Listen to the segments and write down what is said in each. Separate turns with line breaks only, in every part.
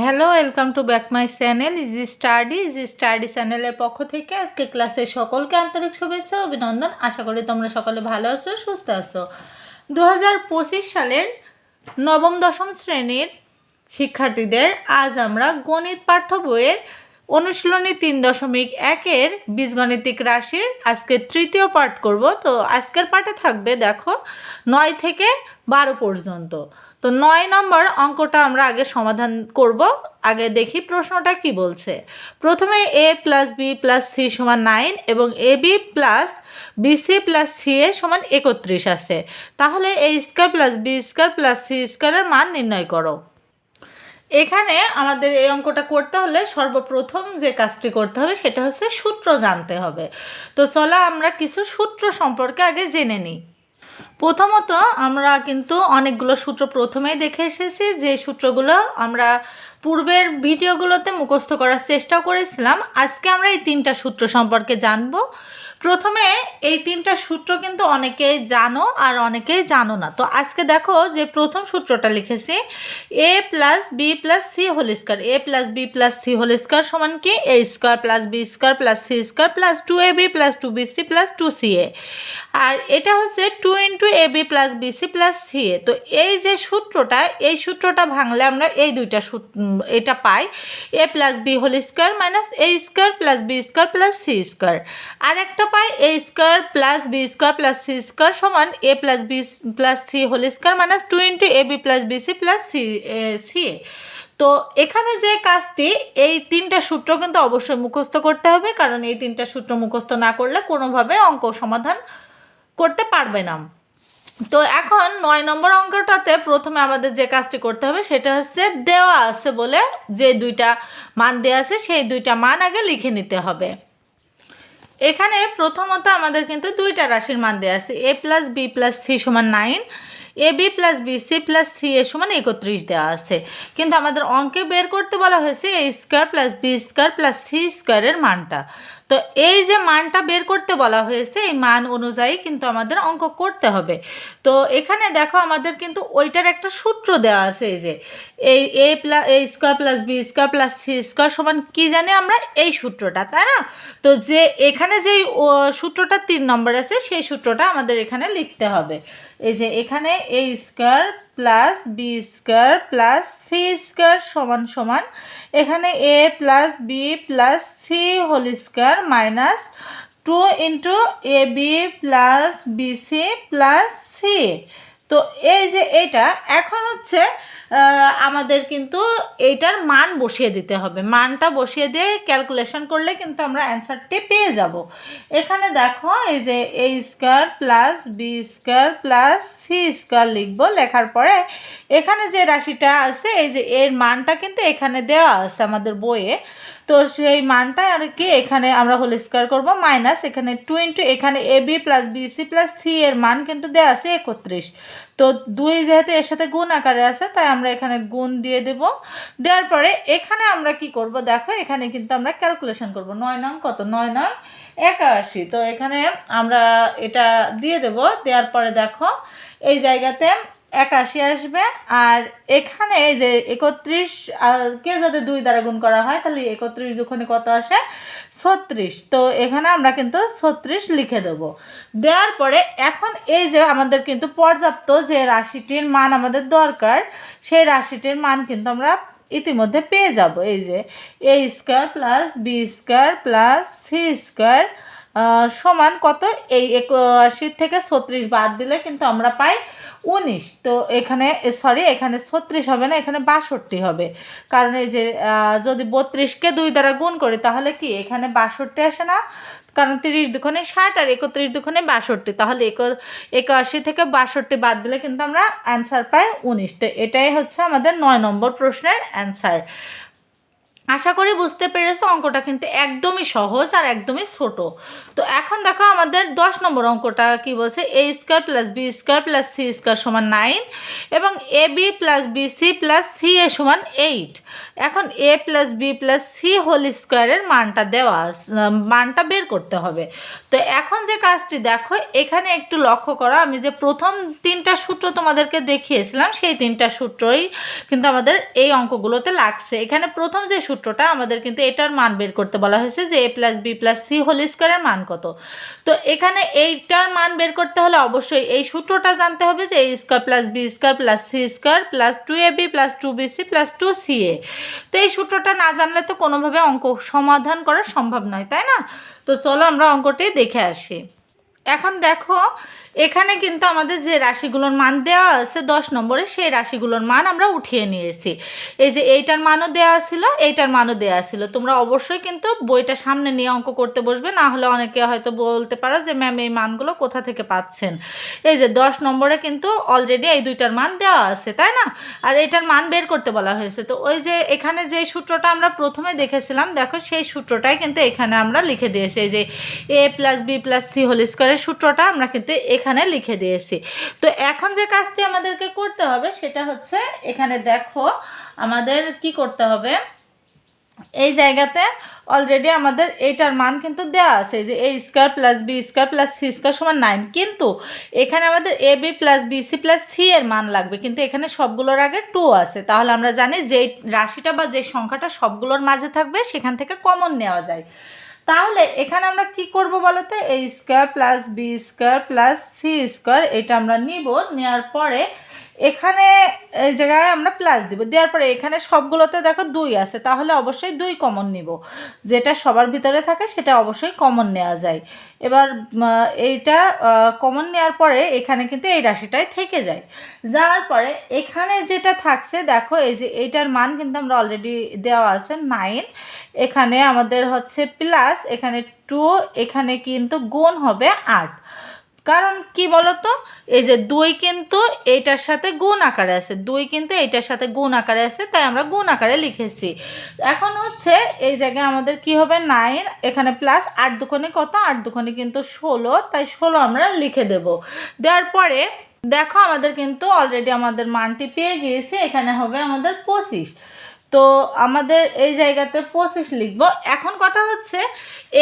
Hello welcome to back my channel easy study easy study চ্যানেলের পক্ষ থেকে আজকে ক্লাসের সকলকে আন্তরিক শুভেচ্ছা অভিনন্দন। আশা করি তোমরা সকলে ভালো আছো, সুস্থ আছো। দু হাজার পঁচিশ সালের নবম, দশম শ্রেণির শিক্ষার্থীদের আজ আমরা গণিত পাঠ্য বইয়ের অনুশীলনী তিন দশমিক একের বীজগণিতিক রাশির আজকে তৃতীয় পাঠ করব। তো আজকের পাঠে থাকবে, দেখো, নয় থেকে বারো পর্যন্ত। তো নয় নম্বর অঙ্কটা আমরা আগে সমাধান করব। আগে দেখি প্রশ্নটা কি বলছে। প্রথমে A plus B plus C সমান নাইন এবং A B plus BC plus C A সমান একত্রিশ আছে। তাহলে A square plus B square plus C স্কোয়ারের মান নির্ণয় করো। এখানে আমাদের এই অঙ্কটা করতে হলে সর্বপ্রথম যে কাজটি করতে হবে সেটা হচ্ছে সূত্র জানতে হবে। তো চলো আমরা কিছু সূত্র সম্পর্কে আগে জেনে নিই। প্রথমত আমরা কিন্তু অনেকগুলো সূত্র প্রথমেই দেখে এসেছি যে সূত্রগুলো আমরা পূর্বের ভিডিওগুলোতে মুখস্থ করার চেষ্টাও করেছিলাম। আজকে আমরা এই তিনটা সূত্র সম্পর্কে জানব। প্রথমে এই তিনটা সূত্র কিন্তু অনেকেই জানো আর অনেকেই জানো না। তো আজকে দেখো যে প্রথম সূত্রটা লিখেছি, A plus B plus C whole square. A plus B plus C whole square সমান কি? A square plus B square plus C square plus two A B plus two B C plus two C A. আর এটা হচ্ছে two into A B plus B C plus C A. তো এই যে সূত্রটা, এই সূত্রটা ভাঙলে আমরা এই দুইটা সূত্র এটা পাই, A plus B whole square minus A square plus B square plus C square আর একটা পাই A square plus B square plus C square সমান A plus B plus C whole square minus two into A B plus B C plus C C A তো এখানে যে কাজটি, এই তিনটা সূত্র কিন্তু অবশ্যই মুখস্থ করতে হবে, কারণ এই তিনটা সূত্র মুখস্থ না করলে কোনোভাবে অঙ্ক সমাধান করতে পারবে না। তো এখন নয় নম্বর অঙ্কটাতে প্রথমে আমাদের যে কাজটি করতে হবে সেটা হচ্ছে দেওয়া আছে বলে যে দুইটা মান দেওয়া আছে সেই দুইটা মান আগে লিখে নিতে হবে। এখানে প্রথমত আমাদের কিন্তু দুইটা রাশির মান দেওয়া আছে A plus B plus C সমান nine A B plus B C plus C A সমান একত্রিশ দেওয়া আছে। কিন্তু আমাদের অঙ্কে বের করতে বলা হয়েছে A square plus B square plus C স্কোয়ারের মানটা। তো এই যে মানটা বের করতে বলা হয়েছে, এই মান অনুযায়ী কিন্তু আমাদের অঙ্ক করতে হবে। তো এখানে দেখো আমাদের কিন্তু ওইটার একটা সূত্র দেওয়া আছে এই যে, এই A plus A square plus B square plus C square সমান কী জানি আমরা এই সূত্রটা, তাই না? তো যে এখানে যেই সূত্রটা তিন নম্বর আছে, সেই সূত্রটা আমাদের এখানে লিখতে হবে। এই যে এখানে A square plus B square plus C square সমান সমান। এখানে A plus B plus C whole square minus two into A B plus B C plus C. তো এই যে এটা, এখন হচ্ছে আমাদের কিন্তু এইটার মান বসিয়ে দিতে হবে। মানটা বসিয়ে দিয়ে ক্যালকুলেশন করলে কিন্তু আমরা অ্যান্সারটি পেয়ে যাব। এখানে দেখো, এই যে A square plus B square plus C square লিখব, লেখার পরে এখানে যে রাশিটা আছে, এই যে এর মানটা কিন্তু এখানে দেওয়া আছে আমাদের বইয়ে। তো সেই মানটা আর কি এখানে আমরা হোল স্কোয়ার করব মাইনাস এখানে টু ইন্টু এখানে A B plus B C plus C এর মান কিন্তু দেওয়া আছে একত্রিশ। তো দুই যেহেতু এর সাথে গুণ আকারে আছে, তাই আমরা এখানে গুণ দিয়ে দেব। দেওয়ার পরে এখানে আমরা কি করব? দেখো, এখানে কিন্তু আমরা ক্যালকুলেশন করব। নয় নং কত? নয় নং একাশি। তো এখানে আমরা এটা দিয়ে দেব। দেওয়ার পরে দেখো, এই জায়গাতে একাশি আসবে, আর এখানে যে একত্রিশ কে যদি দুই দ্বারা গুণ করা হয়, তাহলে একত্রিশ দুখানে কত আসে? ছত্রিশ। তো এখানে আমরা কিন্তু ছত্রিশ লিখে দেব। দেওয়ার পরে এখন এই যে আমাদের কিন্তু পর্যাপ্ত যে রাশিটির মান আমাদের দরকার, সেই রাশিটির মান কিন্তু আমরা ইতিমধ্যে পেয়ে যাব। এই যে A square plus B square plus C square সমান কত? এই একাশি থেকে ছত্রিশ বাদ দিলে কিন্তু আমরা পাই উনিশ। তো এখানে সরি এখানে ছত্রিশ হবে না, এখানে বাষট্টি হবে। কারণ এই যে যদি বত্রিশকে দুই দ্বারা গুণ করি, তাহলে কি? এখানে বাষট্টি আসে না, কারণ তিরিশ দুখানে ষাট আর একত্রিশ দুখানে বাষট্টি। তাহলে এক, একাশি থেকে বাষট্টি বাদ দিলে কিন্তু আমরা অ্যান্সার পাই উনিশ। তো এটাই হচ্ছে আমাদের নয় নম্বর প্রশ্নের অ্যান্সার আশা করি বুঝতে পেরেছ, অঙ্কটা কিন্তু একদমই সহজ আর একদমই ছোট। তো এখন দেখো আমাদের দশ নম্বর অঙ্কটা কি বলছে A square plus B square plus C square সমান নাইন এবং A B plus B C plus C A সমান এইট এখন A plus B plus C whole স্কোয়ারের মানটা দেওয়া মানটা বের করতে হবে। তো এখন যে কাজটি দেখো, এখানে একটু লক্ষ্য করো, আমি যে প্রথম তিনটা সূত্র তোমাদেরকে দেখিয়েছিলাম, সেই তিনটা সূত্রই কিন্তু আমাদের এই অঙ্কগুলোতে লাগছে। এখানে প্রথম যে সূত্রটা আমাদের কিন্তু এটার মান বের করতে বলা হয়েছে যে A plus B plus C whole স্কোয়ারের মান কত। তো এখানে এইটার মান বের করতে হলে অবশ্যই এই সূত্রটা জানতে হবে যে A square plus B square plus C square plus two A B plus two B C plus two C A তো এই সূত্রটা না জানলে তো কোনোভাবে অঙ্ক সমাধান করা সম্ভব নয়, তাই না? তো চলো আমরা অঙ্কটি দেখে আসি। এখন দেখো, এখানে কিন্তু আমাদের যে রাশিগুলোর মান দেওয়া আছে, দশ নম্বরে সেই রাশিগুলোর মান আমরা উঠিয়ে নিয়েছি। এই যে এইটার মানও দেওয়া ছিল, এইটার মানও দেওয়া ছিল। তোমরা অবশ্যই কিন্তু বইটা সামনে নিয়ে অঙ্ক করতে বসবে, না হলে অনেকে হয়তো বলতে পারো যে, ম্যাম, এই মানগুলো কোথা থেকে পাচ্ছেন? এই যে দশ নম্বরে কিন্তু অলরেডি এই দুইটার মান দেওয়া আছে, তাই না? আর এটার মান বের করতে বলা হয়েছে। তো ওই যে এখানে যে সূত্রটা আমরা প্রথমে দেখেছিলাম, দেখো সেই সূত্রটাই কিন্তু এখানে আমরা লিখে দিয়েছি। এই যে A plus B plus C whole স্কোয়ারের সূত্রটা আমরা কিন্তু এখানে লিখে দিয়েছি। তো এখন যে কাজটি আমাদেরকে করতে হবে সেটা হচ্ছে এখানে দেখো আমাদের কি করতে হবে? এই জায়গাতে অলরেডি আমাদের এইটার মান কিন্তু দেওয়া আছে যে A square plus B square plus C square সমান নাইন কিন্তু এখানে আমাদের A B plus B C plus C এর মান লাগবে। কিন্তু এখানে সবগুলোর আগে টু আছে। তাহলে আমরা জানি যে রাশিটা বা যে সংখ্যাটা সবগুলোর মাঝে থাকবে সেখান থেকে কমন নেওয়া যায়। তাহলে এখানে আমরা কি করব বলো তো A square plus B square plus C square এটা আমরা নিব। নেওয়ার পরে এখানে এই জায়গায় আমরা প্লাস দিব। দেওয়ার পরে এখানে সবগুলোতে দেখো দুই আছে, তাহলে অবশ্যই দুই কমন নিব। যেটা সবার ভিতরে থাকে, সেটা অবশ্যই কমন নেওয়া যায়। এবার এইটা কমন নেওয়ার পরে এখানে কিন্তু এই রাশিটাই থেকে যায়। যাওয়ার পরে এখানে যেটা থাকছে, দেখো এই যে এইটার মান কিন্তু আমরা অলরেডি দেওয়া আছে নাইন এখানে আমাদের হচ্ছে প্লাস এখানে টু এখানে কিন্তু গুণ হবে আট। কারণ কি বলতো? এই যে দুই কিন্তু এইটার সাথে গুণ আকারে আছে। দুই কিন্তু এইটার সাথে গুণ আকারে আছে, তাই আমরা গুণ আকারে লিখেছি। এখন হচ্ছে এই জায়গায় আমাদের কি হবে? নাইন, এখানে প্লাস আট দুখানে কত? আট দুখানে কিন্তু ষোলো, তাই ষোলো আমরা লিখে দেব। দেওয়ার পরে দেখো আমাদের কিন্তু অলরেডি আমাদের মানটি পেয়ে গিয়েছে, এখানে হবে আমাদের পঁচিশ। তো আমাদের এই জায়গাতে পঁচিশ লিখব। এখন কথা হচ্ছে,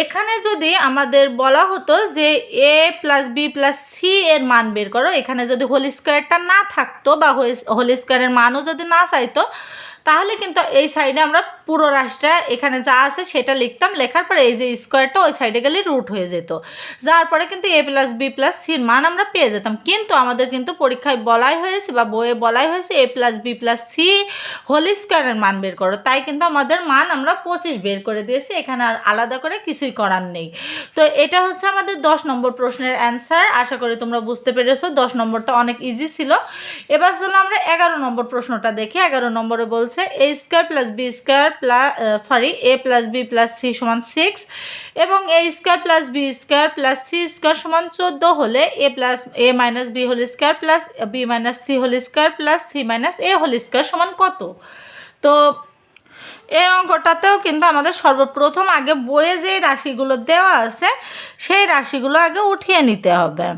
এখানে যদি আমাদের বলা হতো যে A plus B plus C এর মান বের করো, এখানে যদি হোল স্কোয়ারটা না থাকতো বা হোল স্কোয়ারের মানও যদি না চাইতো তাহলে কিন্তু এই সাইডে আমরা পুরো রাশিটা এখানে যা আছে সেটা লিখতাম। লেখার পরে এই যে স্কোয়ারটা ওই সাইডে গেলে রুট হয়ে যেত। যার পরে কিন্তু এ প্লাস বি প্লাস সির মান আমরা পেয়ে যেতাম। কিন্তু আমাদের কিন্তু পরীক্ষায় বলাই হয়েছে বা বইয়ে বলাই হয়েছে A plus B plus C whole স্কোয়ারের মান বের করো। তাই কিন্তু আমাদের মান আমরা পঁচিশ বের করে দিয়েছি। এখানে আর আলাদা করে কিছুই করার নেই। তো এটা হচ্ছে আমাদের দশ নম্বর প্রশ্নের অ্যান্সার আশা করি তোমরা বুঝতে পেরেছ। দশ নম্বরটা অনেক ইজি ছিল। এবার চলো আমরা এগারো নম্বর প্রশ্নটা দেখি। এগারো নম্বরে বলছে A square plus B square plus sorry A plus B plus C সমান সিক্স এবং A square plus B square plus C square সমান চোদ্দ হলে A plus A minus B whole square plus B minus C whole square plus C minus A whole square সমান কত? তো এই অঙ্কটাতেও কিন্তু আমাদের সর্বপ্রথম আগে বইয়ে যে রাশিগুলো দেওয়া আছে, সেই রাশিগুলো আগে উঠিয়ে নিতে হবে।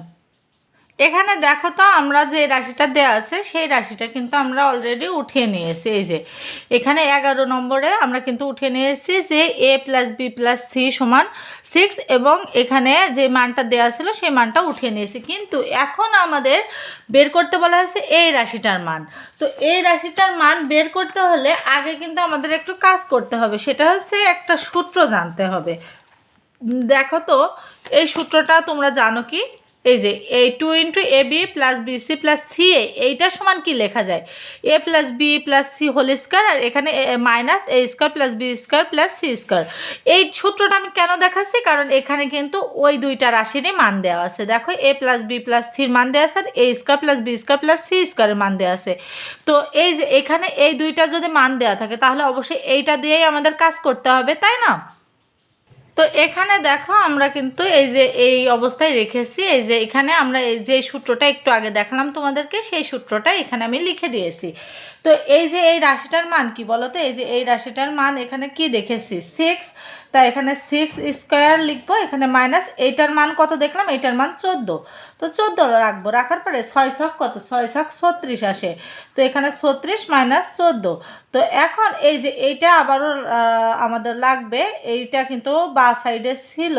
এখানে দেখো তো আমরা যে রাশিটা দেওয়া আছে, সেই রাশিটা কিন্তু আমরা অলরেডি উঠিয়ে নিয়েছি। এই যে, এখানে এগারো নম্বরে আমরা কিন্তু উঠিয়ে নিয়েছি যে A plus B plus C সমান সিক্স এবং এখানে যে মানটা দেওয়া ছিল, সেই মানটা উঠিয়ে নিয়েছি। কিন্তু এখন আমাদের বের করতে বলা হয়েছে এই রাশিটার মান। তো এই রাশিটার মান বের করতে হলে আগে কিন্তু আমাদের একটু কাজ করতে হবে। সেটা হচ্ছে একটা সূত্র জানতে হবে। দেখো তো, এই সূত্রটা তোমরা জানো কি? এই যে, এই two into A B plus B C plus C A এইটার সমান কি লেখা যায়? A plus B plus C whole square আর এখানে minus A square plus B square plus C square এই সূত্রটা আমি কেন দেখাচ্ছি? কারণ এখানে কিন্তু ওই দুইটা রাশিরই মান দেওয়া আছে। দেখো এ প্লাস বি প্লাস সির মান দেওয়া আছে আর A square plus B square plus C স্কোয়ারের মান দেওয়া আছে। তো এই যে, এখানে এই দুইটা যদি মান দেওয়া থাকে, তাহলে অবশ্যই এইটা দিয়েই আমাদের কাজ করতে হবে, তাই না? তো এখানে দেখো আমরা কিন্তু এই যে এই অবস্থায় রেখেছি, এই যে এখানে আমরা এই যে সূত্রটা একটু আগে দেখালাম তোমাদেরকে, সেই সূত্রটা এখানে আমি লিখে দিয়েছি। তো এই যে এই রাশিটার মান কি বলো তো এই যে এই রাশিটার মান এখানে কি দেখেছি? সিক্স তাই এখানে সিক্স স্কোয়ার লিখব, এখানে মাইনাস এইটার মান কত দেখলাম? এইটার মান চোদ্দ। তো চোদ্দ রাখব, রাখার পরে ছয় ছক কত? ছয় ছক ছত্রিশ আসে। তো এখানে ছত্রিশ মাইনাস চোদ্দ। তো এখন এই যে এইটা আবারও আমাদের লাগবে, এইটা কিন্তু বা সাইডে ছিল।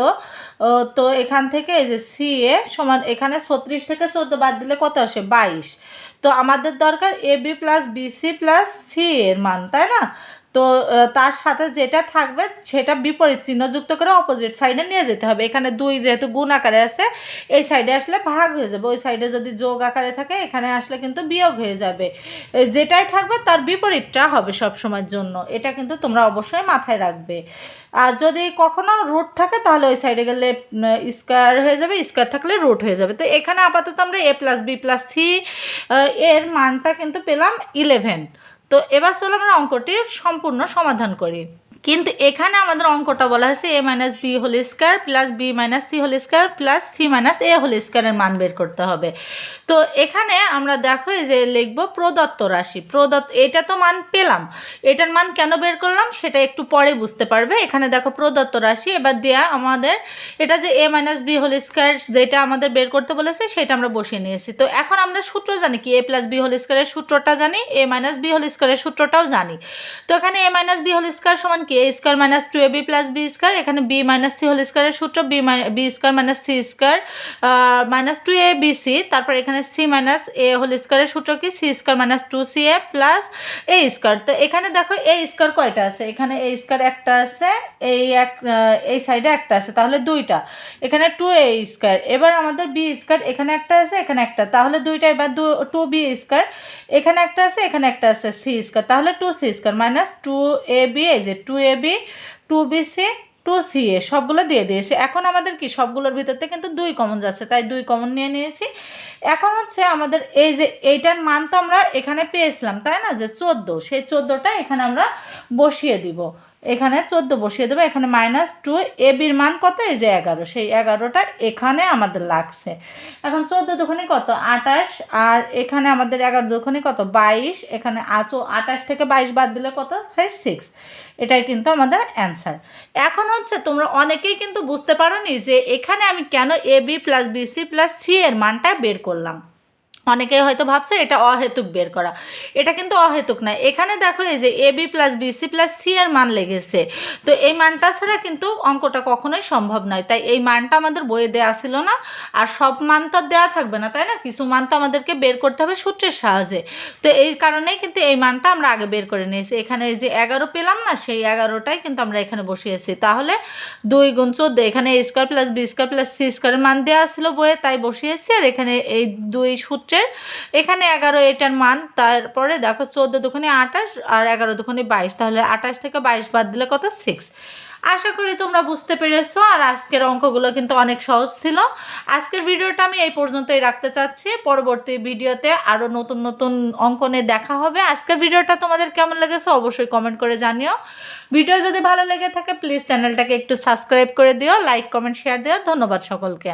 তো এখান থেকে এই যে সি এ সমান এখানে ছত্রিশ থেকে চোদ্দ বাদ দিলে কত আসে? বাইশ। তো আমাদের দরকার A B plus BC plus C এর মান, তাই না? তো তার সাথে যেটা থাকবে সেটা বিপরীত চিহ্ন যুক্ত করে অপোজিট সাইডে নিয়ে যেতে হবে। এখানে দুই যেহেতু গুণ আকারে আছে, এই সাইডে আসলে ভাগ হয়ে যাবে। ওই সাইডে যদি যোগ আকারে থাকে, এখানে আসলে কিন্তু বিয়োগ হয়ে যাবে। যেটাই থাকবে তার বিপরীতটা হবে সব সময়ের জন্য। এটা কিন্তু তোমরা অবশ্যই মাথায় রাখবে। আর যদি কখনো রুট থাকে, তাহলে ওই সাইডে গেলে স্কোয়ার হয়ে যাবে স্কোয়ার থাকলে রুট হয়ে যাবে। তো এখানে আপাতত আমরা A plus B plus C এর মানটা কিন্তু পেলাম ইলেভেন তো এবার চলো আমরা অঙ্কটির সম্পূর্ণ সমাধান করি। কিন্তু এখানে আমাদের অঙ্কটা বলা হয়েছে A minus B whole square plus B minus C whole square plus C minus A whole স্কোয়ারের মান বের করতে হবে। তো এখানে আমরা দেখো এই যে লিখব প্রদত্ত রাশি। প্রদত্ত, এটা তো মান পেলাম। এটার মান কেন বের করলাম সেটা একটু পরে বুঝতে পারবে। এখানে দেখো প্রদত্ত রাশি, এবার দেয়া আমাদের এটা যে A minus B whole square যেটা আমাদের বের করতে বলেছে সেটা আমরা বসিয়ে নিয়েছি। তো এখন আমরা সূত্র জানি কি? এ প্লাস বি হোল স্কোয়ারের সূত্রটা জানি এ মাইনাস বি হোল স্কোয়ারের সূত্রটাও জানি। তো এখানে A minus B whole square সমান কি? A square minus two A B plus B square, এখানে বি মাইনাস সি হোল স্কোয়ারের সূত্র, B B square minus C square minus two A B C, তারপর এখানে সি মাইনাস এ হোল স্কোয়ারের সূত্র কি? C square minus two C A plus A square. তো এখানে দেখো এ স্কোয়ার কয়টা আছে? এখানে এ স্কোয়ার একটা আছে, এই এক এই সাইডে একটা আছে, তাহলে দুইটা। এখানে টু এ স্কোয়ার, এবার আমাদের বি স্কোয়ার, এখানে একটা আছে, এখানে একটা। তাহলে দুইটা, এবার দু, টু বি স্কোয়ার, এখানে একটা আছে, এখানে একটা আছে, সি স্কোয়ার। তাহলে two C square minus two A B, এই যে two A B two B C two C A, সবগুলো দিয়ে দিয়েছি। এখন আমাদের কি, সবগুলোর ভিতর থেকে কিন্তু দুই কমন যাচ্ছে, তাই দুই কমন নিয়ে নিয়েছি। এখন হচ্ছে আমাদের এই যে এইটার মান তো আমরা এখানে পেয়েছিলাম, তাই না? যে চোদ্দ, সেই চোদ্দোটা এখানে আমরা বসিয়ে দিব। এখানে চোদ্দ বসিয়ে দেবো, এখানে মাইনাস টু এ বির মান কত? এই যে এগারো। সেই এগারোটা এখানে আমাদের লাগছে। এখন চোদ্দ দোকানে কত? আটাশ আর এখানে আমাদের এগারো দোকানে কত? বাইশ। এখানে আচো আটাশ থেকে বাইশ বাদ দিলে কত? হয় সিক্স এটাই কিন্তু আমাদের অ্যান্সার এখন হচ্ছে তোমরা অনেকেই কিন্তু বুঝতে পারোনি যে এখানে আমি কেন A B plus B C plus C এর মানটা বের করলাম। অনেকেই হয়তো ভাবছে এটা অহেতুক বের করা। এটা কিন্তু অহেতুক না। এখানে দেখো এই যে A, B plus BC plus, C এর মান লেগেছে। তো এই মানটা ছাড়া কিন্তু অঙ্কটা কখনোই সম্ভব নয়। তাই এই মানটা আমাদের বইয়ে দেওয়া ছিল না। আর সব মান তো দেওয়া থাকবে না, তাই না? কিছু মান তো আমাদেরকে বের করতে হবে সূত্রের সাহায্যে। তো এই কারণেই কিন্তু এই মানটা আমরা আগে বের করে নিয়েছি। এখানে যে এগারো পেলাম না, সেই এগারোটাই কিন্তু আমরা এখানে বসিয়েছি। তাহলে দুই গুণ চোদ্দ, এখানে square plus B square plus C স্কোয়ারের মান দেওয়া ছিল বইয়ে, তাই বসিয়েছি। আর এখানে এই দুই সূত্রের এখানে এগারো, এটার মান, তারপরে দেখো চোদ্দ দুখানে আঠাশ আর এগারো দুখানে বাইশ, তাহলে আঠাশ থেকে বাইশ বাদ দিলে কত? সিক্স আশা করি তোমরা বুঝতে পেরেছ, আর আজকের অঙ্কগুলো কিন্তু অনেক সহজ ছিল। আজকের ভিডিওটা আমি এই পর্যন্তই রাখতে চাচ্ছি। পরবর্তী ভিডিওতে আরও নতুন নতুন অঙ্কনে দেখা হবে। আজকের ভিডিওটা তোমাদের কেমন লেগেছে অবশ্যই কমেন্ট করে জানিও। ভিডিও যদি ভালো লেগে থাকে প্লিজ চ্যানেলটাকে একটু সাবস্ক্রাইব করে দিও লাইক কমেন্ট শেয়ার দিও। ধন্যবাদ সকলকে।